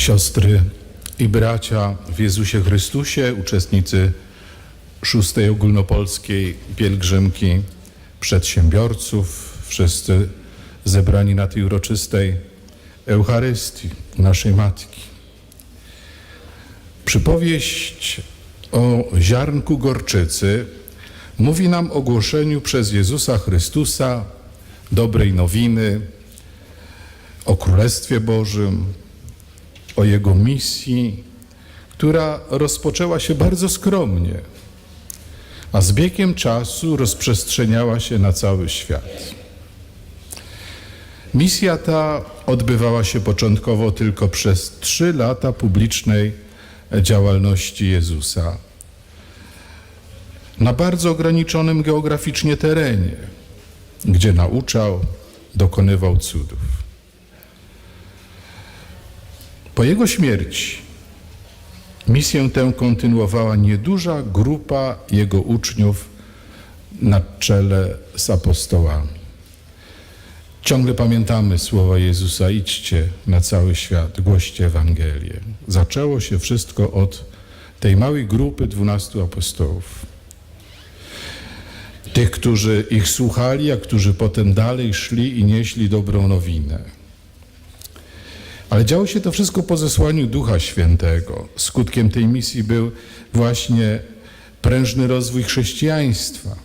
siostry i bracia w Jezusie Chrystusie, uczestnicy szóstej ogólnopolskiej pielgrzymki przedsiębiorców, wszyscy zebrani na tej uroczystej Eucharystii naszej Matki. Przypowieść o ziarnku gorczycy mówi nam o głoszeniu przez Jezusa Chrystusa dobrej nowiny, o Królestwie Bożym, o Jego misji, która rozpoczęła się bardzo skromnie, a z biegiem czasu rozprzestrzeniała się na cały świat. Misja ta odbywała się początkowo tylko przez trzy lata publicznej działalności Jezusa na bardzo ograniczonym geograficznie terenie, gdzie nauczał, dokonywał cudów. Po jego śmierci misję tę kontynuowała nieduża grupa jego uczniów na czele z apostołami. Ciągle pamiętamy słowa Jezusa: idźcie na cały świat, głoście Ewangelię. Zaczęło się wszystko od tej małej grupy dwunastu apostołów. Tych, którzy ich słuchali, a którzy potem dalej szli i nieśli dobrą nowinę. Ale działo się to wszystko po zesłaniu Ducha Świętego. Skutkiem tej misji był właśnie prężny rozwój chrześcijaństwa,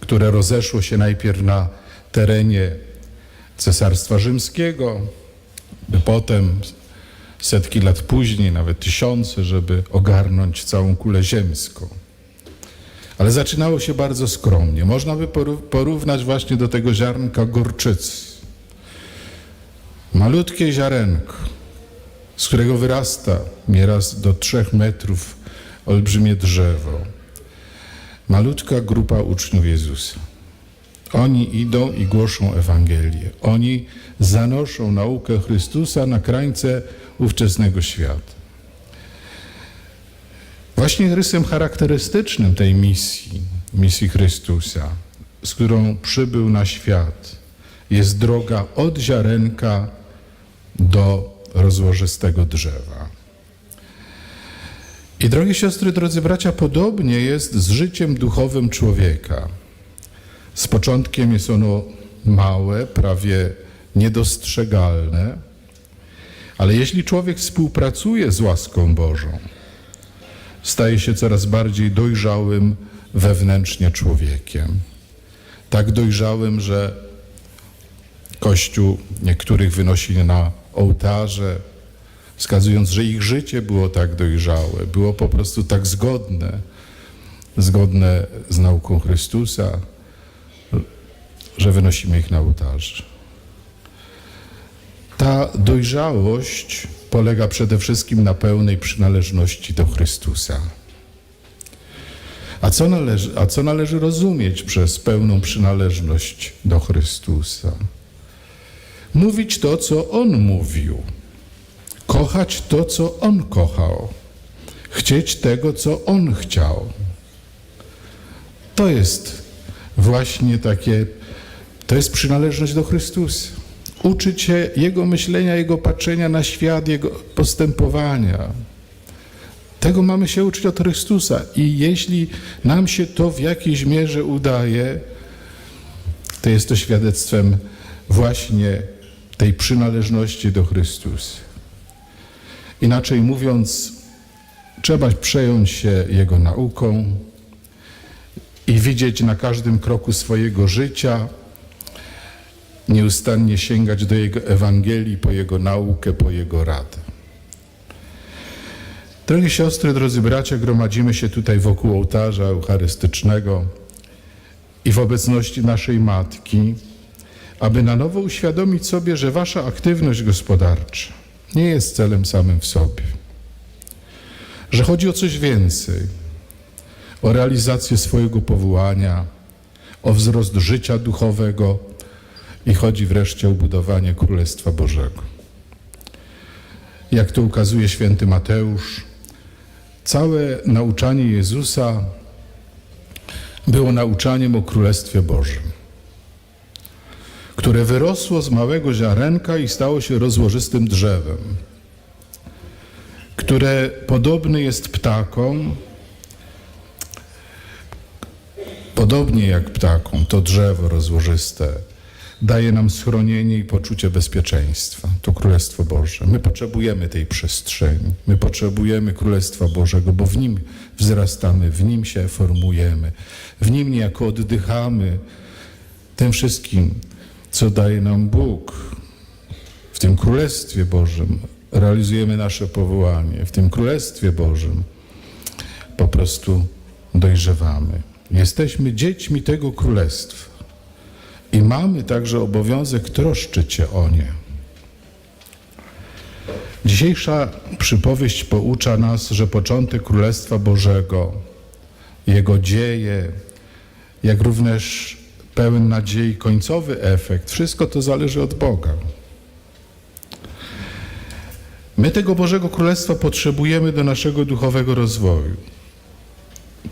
które rozeszło się najpierw na terenie Cesarstwa Rzymskiego, by potem setki lat później, nawet tysiące, żeby ogarnąć całą kulę ziemską. Ale zaczynało się bardzo skromnie. Można by porównać właśnie do tego ziarnka gorczycy. Malutkie ziarenko, z którego wyrasta nieraz do trzech metrów olbrzymie drzewo. Malutka grupa uczniów Jezusa. Oni idą i głoszą Ewangelię. Oni zanoszą naukę Chrystusa na krańce ówczesnego świata. Właśnie rysem charakterystycznym tej misji, misji Chrystusa, z którą przybył na świat, jest droga od ziarenka do rozłożystego drzewa. I drogie siostry, drodzy bracia, podobnie jest z życiem duchowym człowieka. Z początkiem jest ono małe, prawie niedostrzegalne, ale jeśli człowiek współpracuje z łaską Bożą, staje się coraz bardziej dojrzałym wewnętrznie człowiekiem. Tak dojrzałym, że Kościół niektórych wynosi na ołtarze, wskazując, że ich życie było tak dojrzałe, było po prostu tak zgodne, zgodne z nauką Chrystusa, że wynosimy ich na ołtarze. Ta dojrzałość polega przede wszystkim na pełnej przynależności do Chrystusa. A co, należy, a co należy rozumieć przez pełną przynależność do Chrystusa? Mówić to, co On mówił, kochać to, co On kochał, chcieć tego, co On chciał. To jest właśnie takie, to jest przynależność do Chrystusa uczyć się Jego myślenia, Jego patrzenia na świat, Jego postępowania. Tego mamy się uczyć od Chrystusa. I jeśli nam się to w jakiejś mierze udaje, to jest to świadectwem właśnie tej przynależności do Chrystusa. Inaczej mówiąc, trzeba przejąć się Jego nauką i widzieć na każdym kroku swojego życia, nieustannie sięgać do Jego Ewangelii, po Jego naukę, po Jego radę. Drogie siostry, drodzy bracia, gromadzimy się tutaj wokół ołtarza eucharystycznego i w obecności naszej Matki, aby na nowo uświadomić sobie, że wasza aktywność gospodarcza nie jest celem samym w sobie, że chodzi o coś więcej, o realizację swojego powołania, o wzrost życia duchowego, i chodzi wreszcie o budowanie Królestwa Bożego. Jak to ukazuje święty Mateusz, całe nauczanie Jezusa było nauczaniem o Królestwie Bożym, które wyrosło z małego ziarenka i stało się rozłożystym drzewem. które podobne jest ptakom, podobnie jak ptakom, to drzewo rozłożyste daje nam schronienie i poczucie bezpieczeństwa. To Królestwo Boże. My potrzebujemy tej przestrzeni. My potrzebujemy Królestwa Bożego, bo w nim wzrastamy, w nim się formujemy, w nim niejako oddychamy tym wszystkim, co daje nam Bóg. W tym Królestwie Bożym realizujemy nasze powołanie. W tym Królestwie Bożym po prostu dojrzewamy. Jesteśmy dziećmi tego Królestwa. I mamy także obowiązek troszczyć się o nie. Dzisiejsza przypowieść poucza nas, że początek Królestwa Bożego, Jego dzieje, jak również pełen nadziei końcowy efekt, wszystko to zależy od Boga. My tego Bożego Królestwa potrzebujemy do naszego duchowego rozwoju.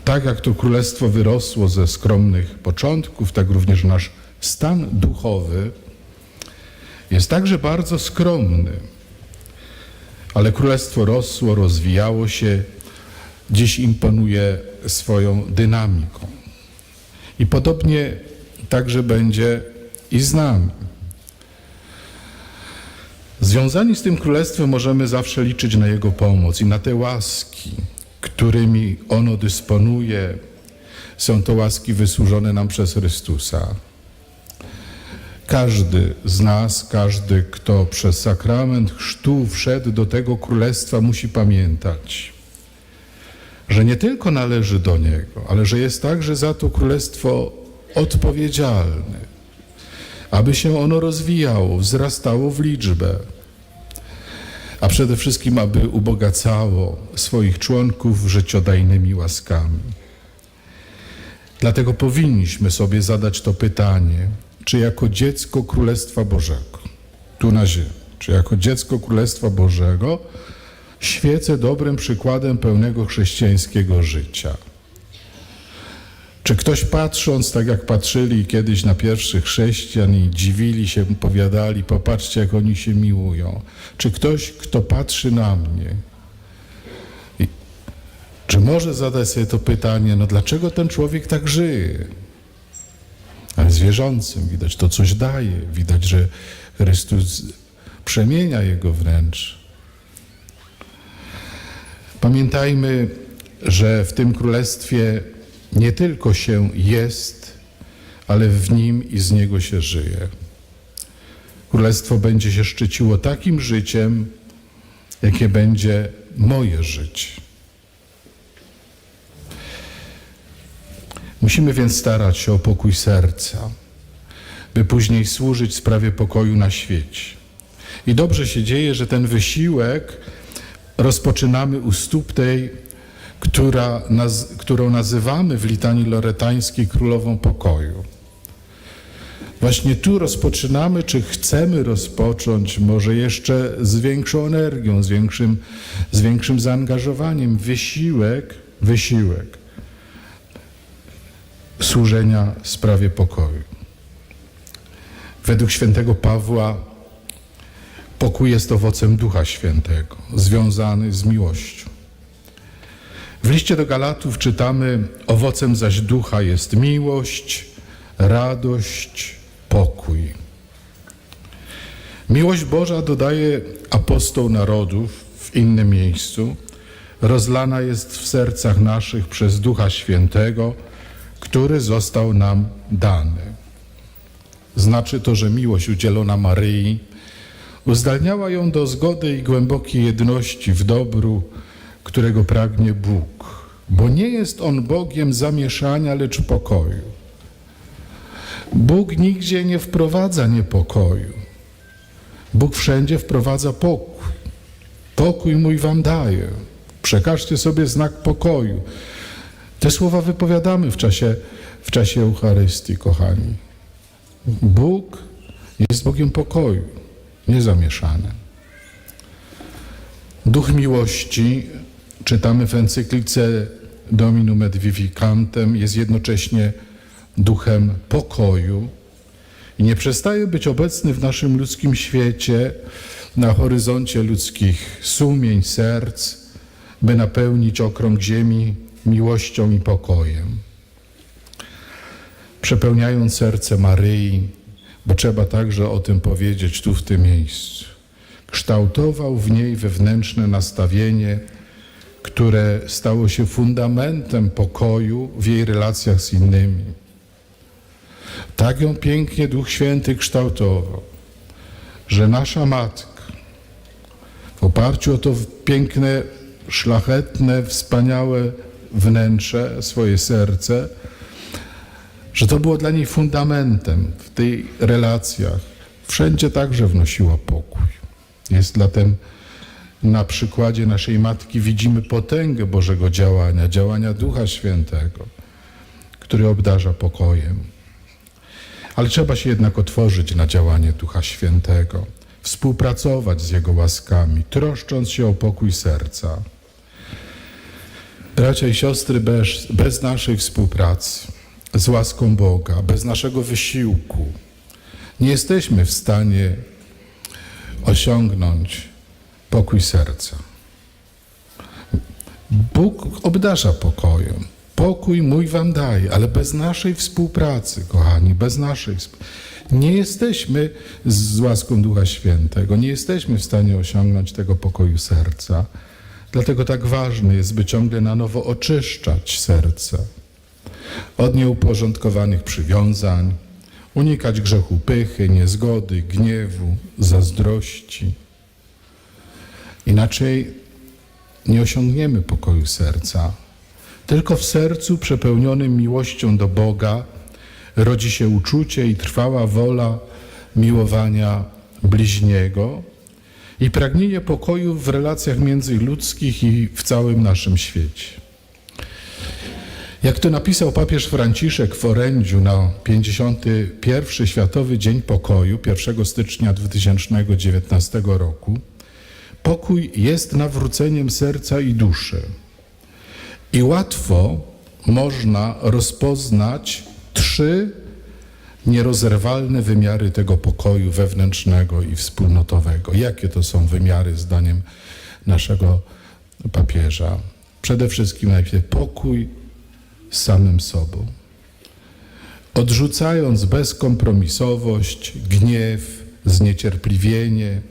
Tak jak to Królestwo wyrosło ze skromnych początków, tak również nasz stan duchowy jest także bardzo skromny, ale królestwo rosło, rozwijało się, dziś imponuje swoją dynamiką. I podobnie także będzie i z nami. Związani z tym królestwem możemy zawsze liczyć na Jego pomoc i na te łaski, którymi ono dysponuje. Są to łaski wysłużone nam przez Chrystusa. Każdy z nas, każdy, kto przez sakrament chrztu wszedł do tego królestwa, musi pamiętać, że nie tylko należy do niego, ale że jest także za to królestwo odpowiedzialny, aby się ono rozwijało, wzrastało w liczbę, a przede wszystkim, aby ubogacało swoich członków życiodajnymi łaskami. Dlatego powinniśmy sobie zadać to pytanie, czy jako dziecko Królestwa Bożego, tu na ziemi, czy jako dziecko Królestwa Bożego świecę dobrym przykładem pełnego chrześcijańskiego życia. Czy ktoś patrząc, tak jak patrzyli kiedyś na pierwszych chrześcijan i dziwili się, powiadali, popatrzcie jak oni się miłują. Czy ktoś, kto patrzy na mnie, i, czy może zadać sobie to pytanie, no dlaczego ten człowiek tak żyje? ale zwierzącym. Widać, to coś daje. Widać, że Chrystus przemienia jego wręcz. Pamiętajmy, że w tym królestwie nie tylko się jest, ale w nim i z niego się żyje. Królestwo będzie się szczyciło takim życiem, jakie będzie moje życie. Musimy więc starać się o pokój serca, by później służyć sprawie pokoju na świecie. I dobrze się dzieje, że ten wysiłek rozpoczynamy u stóp tej, która, naz, którą nazywamy w litanii loretańskiej królową pokoju. Właśnie tu rozpoczynamy, czy chcemy rozpocząć, może jeszcze z większą energią, z większym, z większym zaangażowaniem, wysiłek, wysiłek służenia sprawie pokoju. Według świętego Pawła pokój jest owocem Ducha Świętego, związany z miłością. W liście do Galatów czytamy: Owocem zaś ducha jest miłość, radość, pokój. Miłość Boża dodaje apostoł narodów w innym miejscu, rozlana jest w sercach naszych przez Ducha Świętego który został nam dany. Znaczy to, że miłość udzielona Maryi uzdalniała ją do zgody i głębokiej jedności w dobru, którego pragnie Bóg, bo nie jest On Bogiem zamieszania, lecz pokoju. Bóg nigdzie nie wprowadza niepokoju. Bóg wszędzie wprowadza pokój. Pokój mój wam daję. Przekażcie sobie znak pokoju. Te słowa wypowiadamy w czasie, w czasie Eucharystii, kochani. Bóg jest Bogiem pokoju, niezamieszany. Duch miłości, czytamy w encyklice Dominum et Vivicantem, jest jednocześnie duchem pokoju i nie przestaje być obecny w naszym ludzkim świecie, na horyzoncie ludzkich sumień, serc, by napełnić okrąg ziemi miłością i pokojem. Przepełniając serce Maryi, bo trzeba także o tym powiedzieć tu w tym miejscu, kształtował w niej wewnętrzne nastawienie, które stało się fundamentem pokoju w jej relacjach z innymi. Tak ją pięknie Duch Święty kształtował, że nasza Matka w oparciu o to piękne, szlachetne, wspaniałe wnętrze, swoje serce, że to było dla niej fundamentem w tych relacjach. Wszędzie także wnosiła pokój. Jest zatem na przykładzie naszej Matki widzimy potęgę Bożego działania, działania Ducha Świętego, który obdarza pokojem. Ale trzeba się jednak otworzyć na działanie Ducha Świętego, współpracować z Jego łaskami, troszcząc się o pokój serca. Bracia i siostry, bez, bez naszej współpracy, z łaską Boga, bez naszego wysiłku, nie jesteśmy w stanie osiągnąć pokój serca. Bóg obdarza pokojem. Pokój mój wam daje, ale bez naszej współpracy, kochani, bez naszej. Nie jesteśmy z łaską Ducha Świętego, nie jesteśmy w stanie osiągnąć tego pokoju serca. Dlatego tak ważne jest, by ciągle na nowo oczyszczać serce od nieuporządkowanych przywiązań, unikać grzechu pychy, niezgody, gniewu, zazdrości. Inaczej nie osiągniemy pokoju serca. Tylko w sercu przepełnionym miłością do Boga rodzi się uczucie i trwała wola miłowania bliźniego i pragnienie pokoju w relacjach międzyludzkich i w całym naszym świecie. Jak to napisał papież Franciszek w orędziu na 51. Światowy Dzień Pokoju 1 stycznia 2019 roku, pokój jest nawróceniem serca i duszy. I łatwo można rozpoznać trzy nierozerwalne wymiary tego pokoju wewnętrznego i wspólnotowego. Jakie to są wymiary, zdaniem naszego papieża? Przede wszystkim najpierw pokój z samym sobą. Odrzucając bezkompromisowość, gniew, zniecierpliwienie,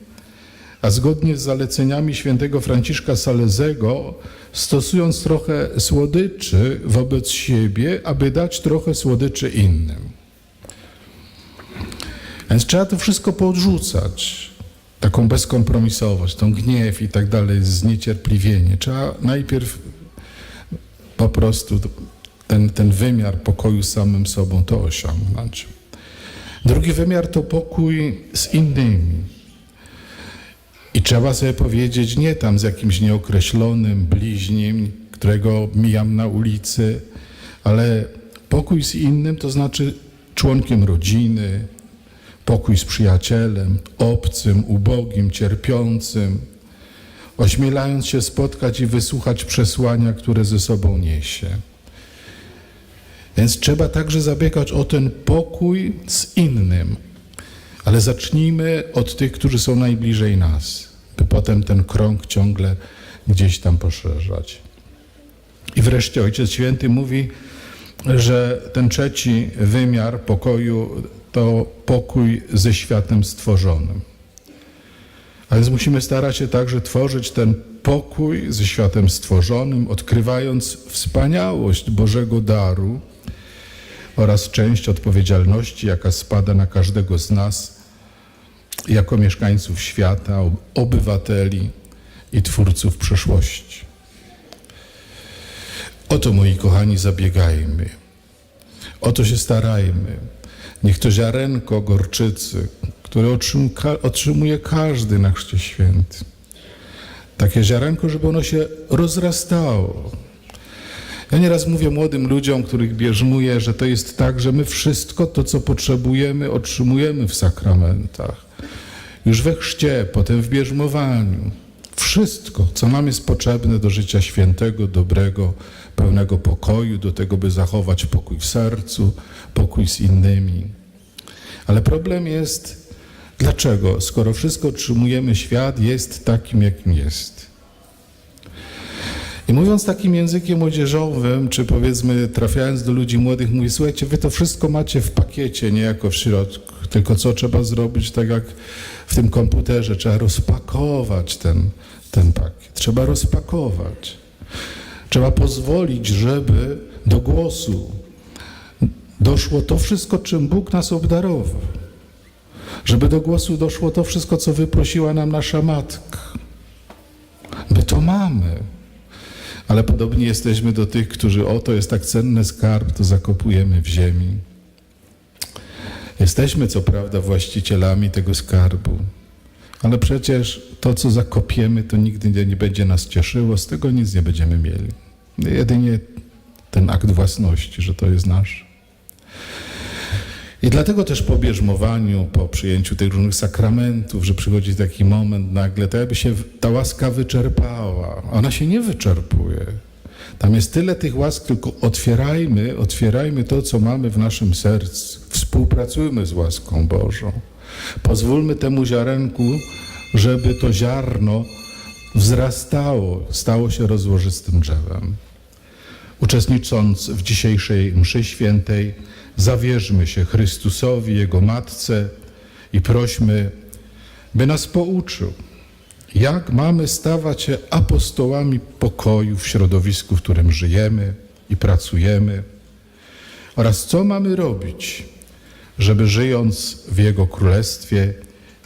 a zgodnie z zaleceniami świętego Franciszka Salezego, stosując trochę słodyczy wobec siebie, aby dać trochę słodyczy innym. Więc trzeba to wszystko podrzucać. Taką bezkompromisowość, tą gniew i tak dalej, zniecierpliwienie. Trzeba najpierw po prostu ten, ten wymiar pokoju z samym sobą to osiągnąć. Drugi wymiar to pokój z innymi. I trzeba sobie powiedzieć, nie tam z jakimś nieokreślonym bliźnim, którego mijam na ulicy, ale pokój z innym to znaczy członkiem rodziny, pokój z przyjacielem, obcym, ubogim, cierpiącym, ośmielając się spotkać i wysłuchać przesłania, które ze sobą niesie. Więc trzeba także zabiegać o ten pokój z innym, ale zacznijmy od tych, którzy są najbliżej nas, by potem ten krąg ciągle gdzieś tam poszerzać. I wreszcie Ojciec Święty mówi, że ten trzeci wymiar pokoju to pokój ze światem stworzonym. A więc musimy starać się także tworzyć ten pokój ze światem stworzonym, odkrywając wspaniałość Bożego daru oraz część odpowiedzialności, jaka spada na każdego z nas jako mieszkańców świata, obywateli i twórców przyszłości. O to, moi kochani, zabiegajmy. O to się starajmy. Niech to ziarenko gorczycy, które otrzymuje każdy na Chrzcie Święty, takie ziarenko, żeby ono się rozrastało. Ja nieraz mówię młodym ludziom, których bierzmuję, że to jest tak, że my wszystko to, co potrzebujemy, otrzymujemy w sakramentach. Już we chrzcie, potem w bierzmowaniu. Wszystko, co nam jest potrzebne do życia świętego, dobrego, pełnego pokoju, do tego, by zachować pokój w sercu, pokój z innymi. Ale problem jest, dlaczego, skoro wszystko otrzymujemy, świat jest takim, jakim jest. I mówiąc takim językiem młodzieżowym, czy powiedzmy trafiając do ludzi młodych, mówi, słuchajcie, wy to wszystko macie w pakiecie, nie jako w środku, tylko co trzeba zrobić, tak jak w tym komputerze, trzeba rozpakować ten, ten pakiet, trzeba rozpakować. Trzeba pozwolić, żeby do głosu doszło to wszystko, czym Bóg nas obdarował. Żeby do głosu doszło to wszystko, co wyprosiła nam nasza matka. My to mamy. Ale podobnie jesteśmy do tych, którzy o to jest tak cenny skarb, to zakopujemy w ziemi. Jesteśmy co prawda właścicielami tego skarbu, ale przecież to, co zakopiemy, to nigdy nie będzie nas cieszyło, z tego nic nie będziemy mieli. Jedynie ten akt własności, że to jest nasz. I dlatego też po bierzmowaniu, po przyjęciu tych różnych sakramentów, że przychodzi taki moment nagle, to jakby się ta łaska wyczerpała. Ona się nie wyczerpuje. Tam jest tyle tych łask, tylko otwierajmy, otwierajmy to, co mamy w naszym sercu. Współpracujmy z łaską Bożą. Pozwólmy temu ziarenku, żeby to ziarno wzrastało, stało się rozłożystym drzewem. Uczestnicząc w dzisiejszej mszy świętej, zawierzmy się Chrystusowi, Jego Matce i prośmy, by nas pouczył, jak mamy stawać się apostołami pokoju w środowisku, w którym żyjemy i pracujemy, oraz co mamy robić, żeby żyjąc w Jego Królestwie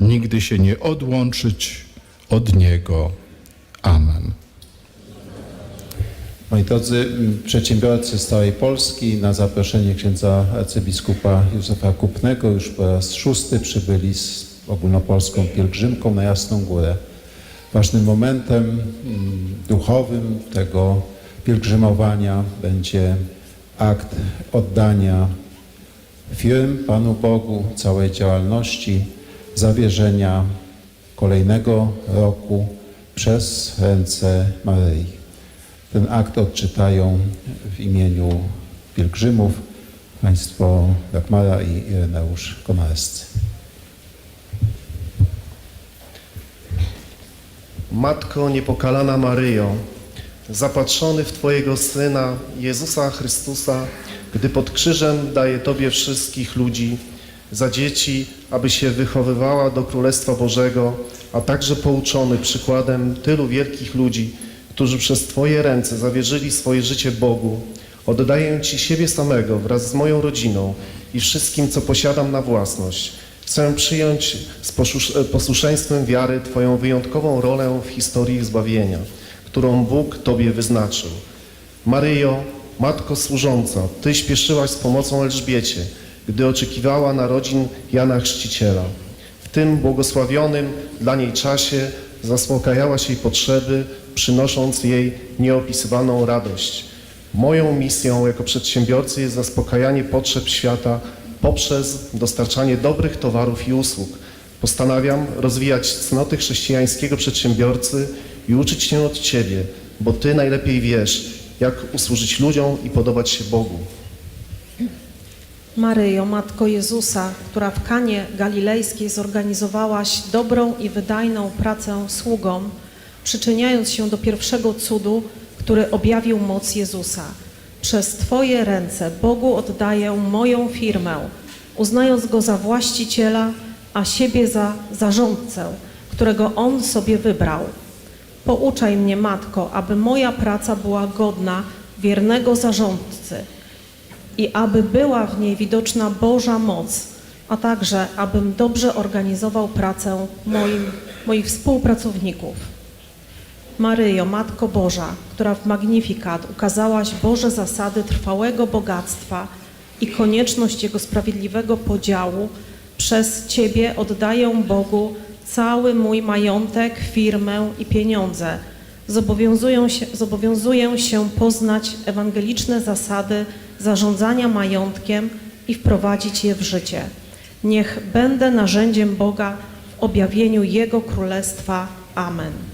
nigdy się nie odłączyć od Niego. Amen. Moi drodzy przedsiębiorcy z całej Polski na zaproszenie księdza arcybiskupa Józefa Kupnego już po raz szósty przybyli z ogólnopolską pielgrzymką na Jasną Górę. Ważnym momentem m, duchowym tego pielgrzymowania będzie akt oddania firm Panu Bogu, całej działalności, zawierzenia kolejnego roku przez ręce Maryi. Ten akt odczytają w imieniu pielgrzymów państwo Dagmara i Ireneusz Konarscy. Matko niepokalana Maryjo, zapatrzony w Twojego Syna, Jezusa Chrystusa, gdy pod krzyżem daje Tobie wszystkich ludzi, za dzieci, aby się wychowywała do Królestwa Bożego, a także pouczony przykładem tylu wielkich ludzi, którzy przez Twoje ręce zawierzyli swoje życie Bogu, oddaję Ci siebie samego wraz z moją rodziną i wszystkim, co posiadam na własność. Chcę przyjąć z poszusz- posłuszeństwem wiary Twoją wyjątkową rolę w historii zbawienia, którą Bóg Tobie wyznaczył. Maryjo, Matko służąca, Ty śpieszyłaś z pomocą Elżbiecie, gdy oczekiwała narodzin Jana Chrzciciela. W tym błogosławionym dla niej czasie zaspokajałaś jej potrzeby, przynosząc jej nieopisywaną radość. Moją misją jako przedsiębiorcy jest zaspokajanie potrzeb świata poprzez dostarczanie dobrych towarów i usług. Postanawiam rozwijać cnoty chrześcijańskiego przedsiębiorcy i uczyć się od Ciebie, bo Ty najlepiej wiesz, jak usłużyć ludziom i podobać się Bogu. Maryjo, Matko Jezusa, która w Kanie Galilejskiej zorganizowałaś dobrą i wydajną pracę sługom, przyczyniając się do pierwszego cudu, który objawił moc Jezusa. Przez Twoje ręce Bogu oddaję moją firmę, uznając Go za właściciela, a siebie za zarządcę, którego On sobie wybrał. Pouczaj mnie, Matko, aby moja praca była godna wiernego zarządcy, i aby była w niej widoczna Boża moc, a także abym dobrze organizował pracę moim, moich współpracowników. Maryjo, Matko Boża, która w Magnifikat ukazałaś Boże zasady trwałego bogactwa i konieczność jego sprawiedliwego podziału, przez Ciebie oddaję Bogu cały mój majątek, firmę i pieniądze. Zobowiązuję się, zobowiązuję się poznać ewangeliczne zasady zarządzania majątkiem i wprowadzić je w życie. Niech będę narzędziem Boga w objawieniu Jego Królestwa. Amen.